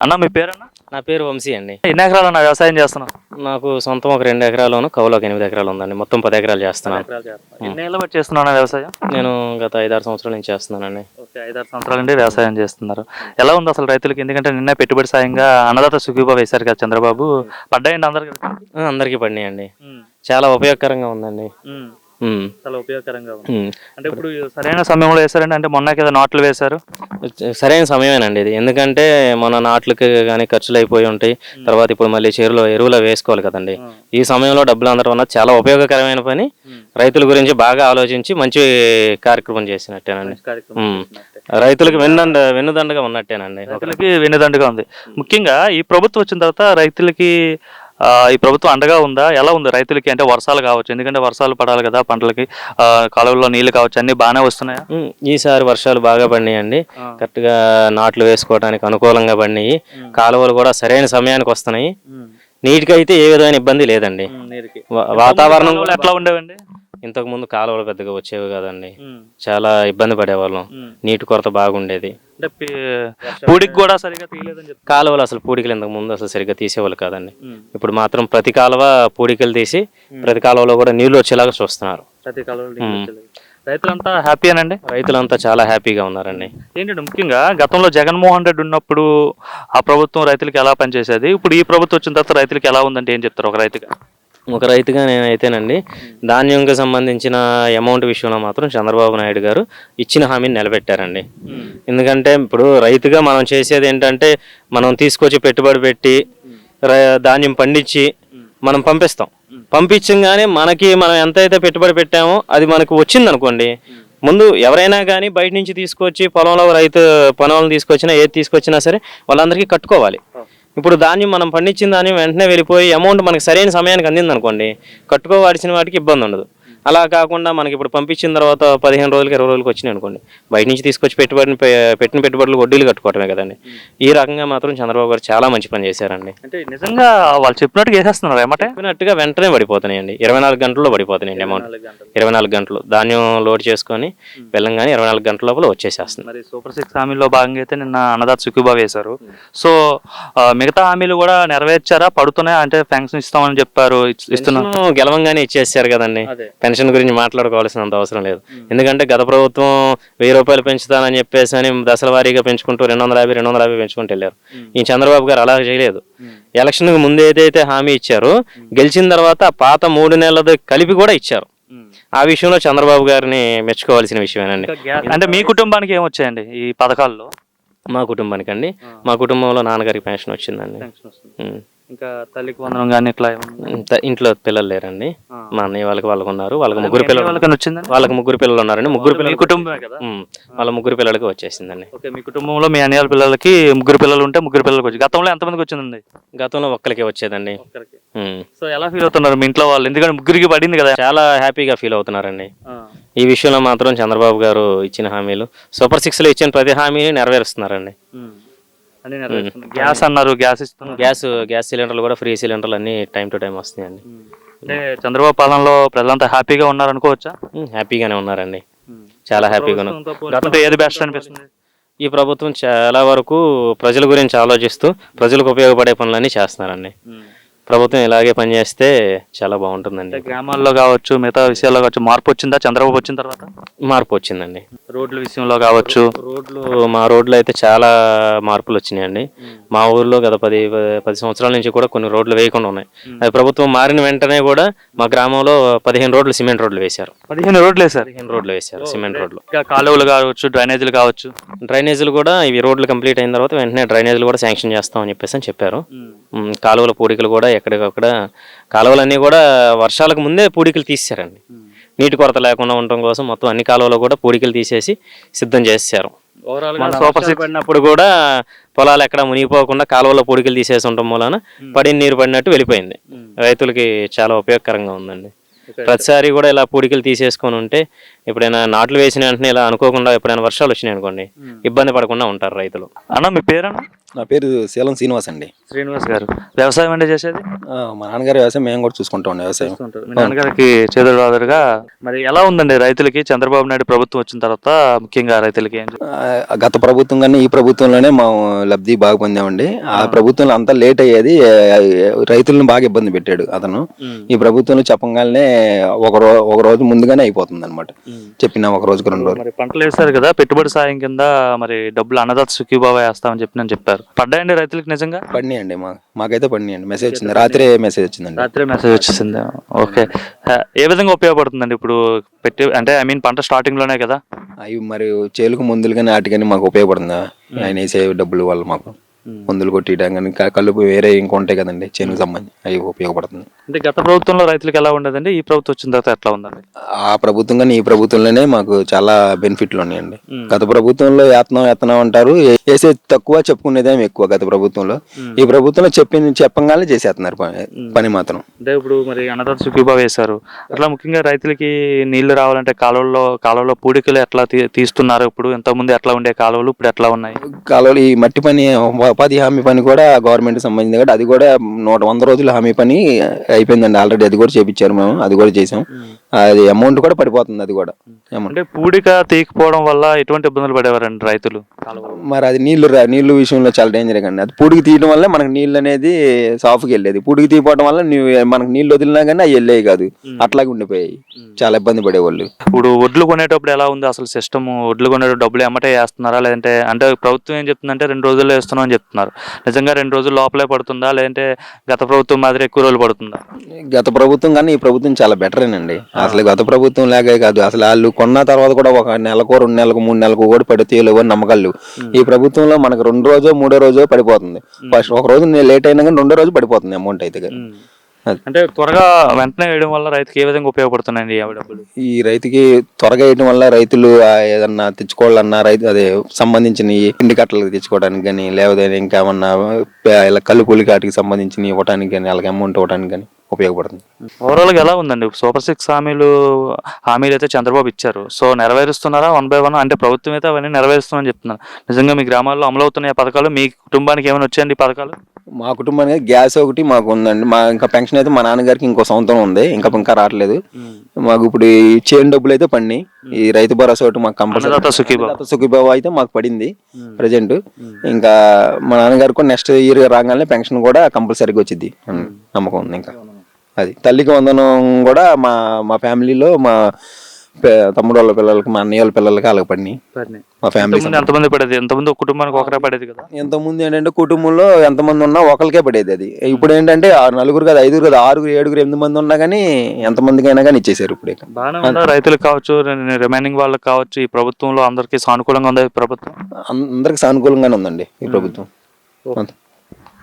అన్న మీ పేరన్నా? నా పేరు వంశీ అండి. ఎన్ని ఎకరాలు అన్న వ్యవసాయం చేస్తున్నాం నాకు సొంతం ఒక రెండు ఎకరాలను కవులు ఒక ఎనిమిది ఎకరాలు ఉందండి. మొత్తం పది ఎకరాలు చేస్తున్నాను. ఎన్ని ఏళ్ళ బట్టి చేస్తున్నావు వ్యవసాయం? నేను గత ఐదారు సంవత్సరాల నుంచి చేస్తున్నానండి. ఓకే ఐదారు సంవత్సరాల నుండి వ్యవసాయం చేస్తున్నారు. ఎలా ఉంది అసలు రైతులకి? ఎందుకంటే నిన్న పెట్టుబడి సాయంగా అన్నదాత సుఖీబా వేశారు కదా చంద్రబాబు. పడ్డాయండి అందరికి? అందరికీ పడినాయండి. చాలా ఉపయోగకరంగా ఉందండి. చాలా ఉపయోగకరంగా ఉంది. అంటే ఇప్పుడు సరైన సమయంలో వేశారండి అంటే మొన్న కదా నాట్లు వేశారు? సరైన సమయమేనండి ఇది. ఎందుకంటే మన నాట్లకి కానీ ఖర్చులు అయిపోయి ఉంటాయి తర్వాత ఇప్పుడు మళ్ళీ చెరువులో ఎరువులు వేసుకోవాలి కదండి. ఈ సమయంలో డబ్బులు అందడం వల్ల చాలా ఉపయోగకరమైన పని. రైతుల గురించి బాగా ఆలోచించి మంచి కార్యక్రమం చేసినట్టేనండి. రైతులకు వెన్నండ వెన్నుదండగా ఉన్నట్టేనండి. రైతులకి వెన్నుదండుగా ఉంది. ముఖ్యంగా ఈ ప్రభుత్వం వచ్చిన తర్వాత రైతులకి ఈ ప్రభుత్వం అండగా ఉందా? ఎలా ఉంది రైతులకి? అంటే వర్షాలు కావచ్చు. ఎందుకంటే వర్షాలు పడాలి కదా పంటలకి. ఆ, కాలువల్లో నీళ్ళు కావచ్చు. అన్ని బాగానే వస్తున్నాయా? ఈసారి వర్షాలు బాగా పడినాయండి. కరెక్ట్గా నాట్లు వేసుకోవడానికి అనుకూలంగా పడినాయి. కాలువలు కూడా సరైన సమయానికి వస్తున్నాయి. నీటికి అయితే ఏ విధమైన ఇబ్బంది లేదండి. వాతావరణం కూడా ఎట్లా ఉండేవండి? ఇంతకు ముందు కాలువలు పెద్దగా వచ్చేవి కదండి. చాలా ఇబ్బంది పడేవాళ్ళం. నీటి కొరత బాగుండేది. అంటే పూడికి కూడా సరిగా తీయలేదని కాలువలు అసలు పూడికలు ఇంతకు ముందు అసలు సరిగ్గా తీసేవాళ్ళు కాదండి. ఇప్పుడు మాత్రం ప్రతి కాలువ పూడికలు తీసి ప్రతి కాలువలో కూడా నీళ్ళు వచ్చేలాగా చూస్తున్నారు. ప్రతి కాలంలో రైతులంతా హ్యాపీయేనండి రైతులంతా చాలా హ్యాపీగా ఉన్నారండి. ఏంటంటే ముఖ్యంగా గతంలో జగన్మోహన్ రెడ్డి ఉన్నప్పుడు ఆ ప్రభుత్వం రైతులకి ఎలా పనిచేసేది? ఇప్పుడు ఈ ప్రభుత్వం వచ్చిన తర్వాత రైతులకి ఎలా ఉందంటే ఏం చెప్తారు ఒక రైతుగా? ఒక రైతుగా నేనైతేనండి ధాన్యంకి సంబంధించిన అమౌంట్ విషయంలో మాత్రం చంద్రబాబు నాయుడు గారు ఇచ్చిన హామీని నిలబెట్టారండి. ఎందుకంటే ఇప్పుడు రైతుగా మనం చేసేది ఏంటంటే మనం తీసుకొచ్చి పెట్టుబడి పెట్టి ధాన్యం పండించి మనం పంపిస్తాం. పంపించగానే మనకి మనం ఎంతైతే పెట్టుబడి పెట్టామో అది మనకు వచ్చింది అనుకోండి ముందు ఎవరైనా కానీ బయట నుంచి తీసుకొచ్చి పొలంలో రైతు పొలంలో తీసుకొచ్చినా ఏది తీసుకొచ్చినా సరే వాళ్ళందరికీ కట్టుకోవాలి. ఇప్పుడు ధాన్యం మనం పండించిన ధాన్యం వెంటనే వెళ్ళిపోయి అమౌంట్ మనకి సరైన సమయానికి అందింది అనుకోండి కట్టుకోవాల్సిన వాటికి ఇబ్బంది ఉండదు. అలా కాకుండా మనకి ఇప్పుడు పంపించిన తర్వాత పదిహేను రోజులకి ఇరవై రోజులకి వచ్చినాయి అనుకోండి. బయట నుంచి తీసుకొచ్చి పెట్టుబడిని పెట్టిన పెట్టుబడులు వడ్డీలు కట్టుకోవటమే కదండి. ఈ రకంగా మాత్రం చంద్రబాబు గారు చాలా మంచి పని చేశారండి. అంటే నిజంగా వాళ్ళు చెప్పినట్టుగా వేసేస్తున్నారు ఏమంటే? చెప్పినట్టుగా వెంటనే పడిపోతున్నాయండి. ఇరవై నాలుగు గంటల్లో పడిపోతున్నాయండి అమౌంట్. ఇరవై నాలుగు గంటలు. ధాన్యం లోడ్ చేసుకొని వెళ్ళంగానే ఇరవై నాలుగు గంటల లోపల వచ్చేసేస్తుంది. మరి సూపర్ సిక్స్ హామీలో భాగంగా అయితే నిన్న అన్నదాత సుఖీబా వేశారు. సో మిగతా హామీలు కూడా నెరవేర్చారా? పడుతున్నాయా? అంటే పెన్షన్ ఇస్తామని చెప్పారు. పెన్షన్ గెలవంగానే ఇచ్చేసారు కదండి. అదే. పెన్షన్ గురించి మాట్లాడుకోవాల్సినంత అవసరం లేదు. ఎందుకంటే గత ప్రభుత్వం వెయ్యి రూపాయలు పెంచుతానని చెప్పేసి అని దశల వారీగా పెంచుకుంటూ రెండు వందల యాభై రెండు వందల యాభై పెంచుకుంటూ వెళ్ళారు. ఈ చంద్రబాబు గారు అలా చేయలేదు. ఎలక్షన్కు ముందు ఏదైతే హామీ ఇచ్చారో గెలిచిన తర్వాత పాత మూడు నెలలది కలిపి కూడా ఇచ్చారు. ఆ విషయంలో చంద్రబాబు గారిని మెచ్చుకోవాల్సిన విషయమేనండి. అంటే మీ కుటుంబానికి ఏమొచ్చాయండి ఈ పథకాల్లో? మా కుటుంబానికి అండి మా కుటుంబంలో నాన్నగారికి పెన్షన్ వచ్చిందండి. ఇంకా తల్లికి వందనం కానీ ఇట్లా ఇంట్లో పిల్లలు లేరండి. మా అన్నయ్య వాళ్ళకి వాళ్ళకి ఉన్నారు. వాళ్ళకి ముగ్గురు పిల్లలు వచ్చిందండి? వాళ్ళకి ముగ్గురు పిల్లలు ఉన్నారండి. ముగ్గురు పిల్లలు కుటుంబమే కదా. వాళ్ళ ముగ్గురు పిల్లలకి వచ్చేసిందండి. ఓకే మీ కుటుంబంలో మీ అన్నయ్య పిల్లలకి ముగ్గురు పిల్లలు ఉంటే ముగ్గురు పిల్లలకి వచ్చి గతంలో ఎంతమందికి వచ్చిందండి? గతంలో ఒక్కరికే వచ్చేదండి. సో ఎలా ఫీల్ అవుతున్నారు మీ ఇంట్లో వాళ్ళు? ఎందుకంటే ముగ్గురికి పడింది కదా. చాలా హ్యాపీగా ఫీల్ అవుతున్నారండి. ఈ విషయంలో మాత్రం చంద్రబాబు గారు ఇచ్చిన హామీలు సూపర్ సిక్స్లో ఇచ్చిన ప్రతి హామీని నెరవేరుస్తున్నారండి. గ్యాస్ అన్నారు గ్యాస్ ఇస్తున్నారు. గ్యాస్ గ్యాస్ సిలిండర్లు కూడా ఫ్రీ సిలిండర్లు అన్ని టైం టు టైం వస్తున్నాయండి. అంటే చంద్రబాబు పాలనలో ప్రజలంతా హ్యాపీగా ఉన్నారు అనుకోవచ్చా? హ్యాపీగానే ఉన్నారండి. చాలా హ్యాపీగా ఉన్నారు. ఏది బెస్ట్ అనిపిస్తుంది? ఈ ప్రభుత్వం చాలా వరకు ప్రజల గురించి ఆలోచిస్తూ ప్రజలకు ఉపయోగపడే పనులన్నీ చేస్తున్నారండి. ప్రభుత్వం ఇలాగే పనిచేస్తే చాలా బాగుంటుందండి. గ్రామాల్లో కావచ్చు మిగతా విషయాల్లో కావచ్చు మార్పు వచ్చిందా? చంద్రబాబు వచ్చిన తర్వాత? మార్పు వచ్చిందండి. రోడ్ల విషయంలో కావచ్చు. రోడ్లు మా రోడ్లు అయితే చాలా మార్పులు వచ్చినాయండి. మా ఊర్లో గత పది పది సంవత్సరాల నుంచి కూడా కొన్ని రోడ్లు వేయకుండా ఉన్నాయి. అది ప్రభుత్వం మారిన వెంటనే కూడా మా గ్రామంలో పదిహేను రోడ్లు సిమెంట్ రోడ్లు వేశారు. పదిహేను రోడ్లు వేశారు పదిహేను రోడ్లు వేశారు సిమెంట్ రోడ్లు. కాలువలు కావచ్చు డ్రైనేజీలు కావచ్చు? డ్రైనేజీలు కూడా ఇవి రోడ్లు కంప్లీట్ అయిన తర్వాత వెంటనే డ్రైనేజీలు కూడా శాంక్షన్ చేస్తామని చెప్పేసి అని చెప్పారు. కాలువల పూడికలు కూడా ఎక్కడికక్కడ కాలువలన్నీ కూడా వర్షాలకు ముందే పూడికలు తీసేశారండి. నీటి కొరత లేకుండా ఉండటం కోసం మొత్తం అన్ని కాలువలు కూడా పూడికలు తీసేసి సిద్ధం మన సూపర్ సిక్స్ పడినప్పుడు కూడా పొలాలు ఎక్కడ మునిగిపోకుండా కాలువలో పొడికలు తీసేసి ఉండటం వలన పడిన నీరు పడినట్టు వెళ్ళిపోయింది. రైతులకి చాలా ఉపయోగకరంగా ఉందండి. ప్రతిసారి కూడా ఇలా పూడికలు తీసేసుకొని ఉంటే ఎప్పుడైనా నాట్లు వేసిన వెంటనే ఇలా అనుకోకుండా ఎప్పుడైనా వర్షాలు వచ్చినాయి అనుకోండి ఇబ్బంది పడకుండా ఉంటారు రైతులు. అన్న మీ పేరన్నా? నా పేరు శీలం శ్రీనివాస్ అండి. శ్రీనివాస్ గారు. వ్యవసాయం అంటే చేసేది? మా నాన్నగారి వ్యవసాయం మేము కూడా చూసుకుంటాం అండి వ్యవసాయం. మీ నాన్నగారికి చేదుడు రాదురుగా. మరి ఎలా ఉందండి రైతులకి? చంద్రబాబు నాయుడు ప్రభుత్వం వచ్చిన తర్వాత ముఖ్యంగా రైతులకి గత ప్రభుత్వం కన్నా ఈ ప్రభుత్వంలోనే మా లబ్ధి బాగా పొందామండి. ఆ ప్రభుత్వంలో అంతా లేట్ అయ్యేది రైతులను బాగా ఇబ్బంది పెట్టాడు అతను. ఈ ప్రభుత్వంలో చెప్పగానే ఒక రో ఒక రోజు ముందుగానే అయిపోతుంది అనమాట చెప్పిన ఒక రోజుకి రెండు రోజులు. మరి పంటలు వేస్తారు కదా పెట్టుబడి సాయం కింద మరి డబ్బులు అన్నదాత సుఖీబాబా వేస్తామని చెప్పి నేను చెప్పారు. పడ్డాయండి రైతులకు నిజంగా? పడినాయండి మా మాకైతే పడినాయండి. మెసేజ్ వచ్చింది. రాత్రే మెసేజ్ వచ్చిందండి. రాత్రి మెసేజ్ వచ్చేసింది ఓకే. ఏ విధంగా ఉపయోగపడుతుందండి ఇప్పుడు పెట్టి అంటే ఐ మీన్ పంట స్టార్టింగ్లోనే కదా? అవి మరి చేలుకు మందులు కానీ వాటికని మాకు ఉపయోగపడుతుందా? ఆయన వేసే డబ్బులు వల్ల మాకు. మందులు కొట్టియడం కానీ కలుపు వేరే ఇంకా ఉంటాయి కదండి చేనుకు సంబంధించి అవి ఉపయోగపడుతుంది. అంటే గత ప్రభుత్వంలో రైతులకు ఎలా ఉండదండి? ఈ ప్రభుత్వం వచ్చిన తర్వాత ఎట్లా ఉందండి? ఆ ప్రభుత్వం కానీ ఈ ప్రభుత్వంలోనే మాకు చాలా బెనిఫిట్లు ఉన్నాయండి. గత ప్రభుత్వంలో వేతనం వేతనం అంటారు వేసే తక్కువ చెప్పుకునేదేమో ఎక్కువ గత ప్రభుత్వంలో. ఈ ప్రభుత్వంలో చెప్పి చెప్పంగానే చేసేస్తున్నారు పని మాత్రం. అంటే ఇప్పుడు మరి అన్నదాత సుఖీబాబా వేశారు. అట్లా ముఖ్యంగా రైతులకి నీళ్ళు రావాలంటే కాలువల్లో కాలువలో పూడికలు ఎట్లా తీస్తున్నారు? ఇప్పుడు ఇంతకుముందు ఎట్లా ఉండే కాలువలు ఇప్పుడు ఎట్లా ఉన్నాయి? కాలువలు ఈ మట్టి పని ఉపాధి హామీ పని కూడా గవర్నమెంట్ సంబంధించింది కాబట్టి అది కూడా నూట వంద రోజుల హామీ పని అయిపోయిందండి. ఆల్రెడీ అది కూడా చేపించారు మేము. అది కూడా చేసాం. అది అమౌంట్ కూడా పడిపోతుంది అది కూడా. అంటే పూడిక తీయకపోవడం వల్ల ఎటువంటి ఇబ్బందులు పడేవారండి రైతులు? మరి అది నీళ్ళు నీళ్ళు విషయంలో చాలా డేంజర్ అండి అది పూడికి తీయడం వల్ల మనకు నీళ్ళు అనేది సాఫ్కి వెళ్ళేది. పూడికి తీయపోవడం వల్ల మనకు నీళ్ళు వదిలినా కానీ అవి వెళ్ళేవి కాదు. అట్లాగే ఉండిపోయాయి. చాలా ఇబ్బంది పడేవాళ్ళు. ఇప్పుడు వడ్లు కొనేటప్పుడు ఎలా ఉంది అసలు సిస్టమ్ వడ్లు కొనేటప్పుడు డబ్బులు ఎమ్మటే వేస్తున్నారా? లేదంటే అంటే ప్రభుత్వం ఏం చెప్తుందంటే రెండు రోజుల్లో వేస్తున్నాం అని చెప్తున్నారు. నిజంగా రెండు రోజులు లోపలే పడుతుందా? లేదంటే గత ప్రభుత్వం మాదిరి ఎక్కువ రోజులు పడుతుందా? గత ప్రభుత్వం కానీ ఈ ప్రభుత్వం చాలా బెటరేనండి అసలు గత ప్రభుత్వం లాగే కాదు. అసలు వాళ్ళు కొన్న తర్వాత కూడా ఒక నెలకు రెండు నెలకు మూడు నెలలకు కూడా పడితే అని నమ్మకాలు ఈ ప్రభుత్వంలో మనకు రెండు రోజో మూడో రోజో పడిపోతుంది. ఫస్ట్ ఒక రోజు లేట్ అయినా కానీ రెండో రోజు పడిపోతుంది అమౌంట్ అయితే. అంటే త్వరగా వెంటనే వేయడం వల్ల రైతుకి ఏ విధంగా ఉపయోగపడుతున్నాయండి డబ్బులు ఈ రైతుకి త్వరగా వేయడం వల్ల రైతులు ఏదన్నా తెచ్చుకోవాలన్నా రైతు అదే సంబంధించిన పిండి కట్టలు తెచ్చుకోవడానికి కానీ లేకపోతే ఇంకేమన్నా ప- ఇలా కలుపులి కాటికి సంబంధించిన ఇవ్వడానికి కానీ వాళ్ళకి అమౌంట్ ఇవ్వడానికి కానీ ఉపయోగపడుతుంది. ఓవరాల్గా ఎలా ఉందండి? సూపర్ సిక్స్ హామీలు హామీలు అయితే చంద్రబాబు ఇచ్చారు. సో నెరవేరుస్తున్నారా వన్ బై వన్? అంటే ప్రభుత్వం అయితే అవన్నీ నెరవేరుస్తుందని చెప్తున్నారు. నిజంగా మీ గ్రామాల్లో అమలు అవుతున్నాయి ఆ పథకాలు మీ కుటుంబానికి ఏమైనా వచ్చాయండి పథకాలు? మా కుటుంబానికి గ్యాస్ ఒకటి మాకు ఉందండి. మా ఇంకా పెన్షన్ అయితే మా నాన్నగారికి ఇంకో సంవత్సరం ఉంది. ఇంకా ఇంకా రావట్లేదు. మాకు ఇప్పుడు ఈ చేను డబ్బులు అయితే పడినాయి. ఈ రైతు భరోసా ఒకటి మాకు కంపల్సరీ సుఖీబాబు అయితే మాకు పడింది ప్రజెంట్. ఇంకా మా నాన్నగారు కూడా నెక్స్ట్ ఇయర్ రాగానే పెన్షన్ కూడా కంపల్సరీగా వచ్చింది నమ్మకం ఉంది ఇంకా. అది తల్లికి వందనం కూడా మా మా ఫ్యామిలీలో మా తమ్ముడు వాళ్ళ పిల్లలకి మా అన్నయ్య వాళ్ళ పిల్లలకి అలాగ పడినాయి. మా ఫ్యామిలీ ఎంతమంది ఎంతమంది పడేది? ఎంతమంది ఒక కుటుంబానికి ఒకరే పడేది కదా? ఎంతమంది ఏంటంటే కుటుంబంలో ఎంతమంది ఉన్నా ఒకరికే పడేది అది. ఇప్పుడు ఏంటంటే ఆ నలుగురు కదా ఐదుగురు కదా ఆరుగురు ఏడుగురు ఎనిమిది మంది ఉన్నా కానీ ఎంతమందికైనా కానీ ఇచ్చేసారు ఇప్పుడు. ఇక. బాగానే ఉందా రైతులకు కావచ్చు రిమైనింగ్ వాళ్ళకి కావచ్చు ఈ ప్రభుత్వంలో అందరికీ సానుకూలంగా ఉందా ఈ ప్రభుత్వం? అందరికి సానుకూలంగానే ఉందండి ఈ ప్రభుత్వం.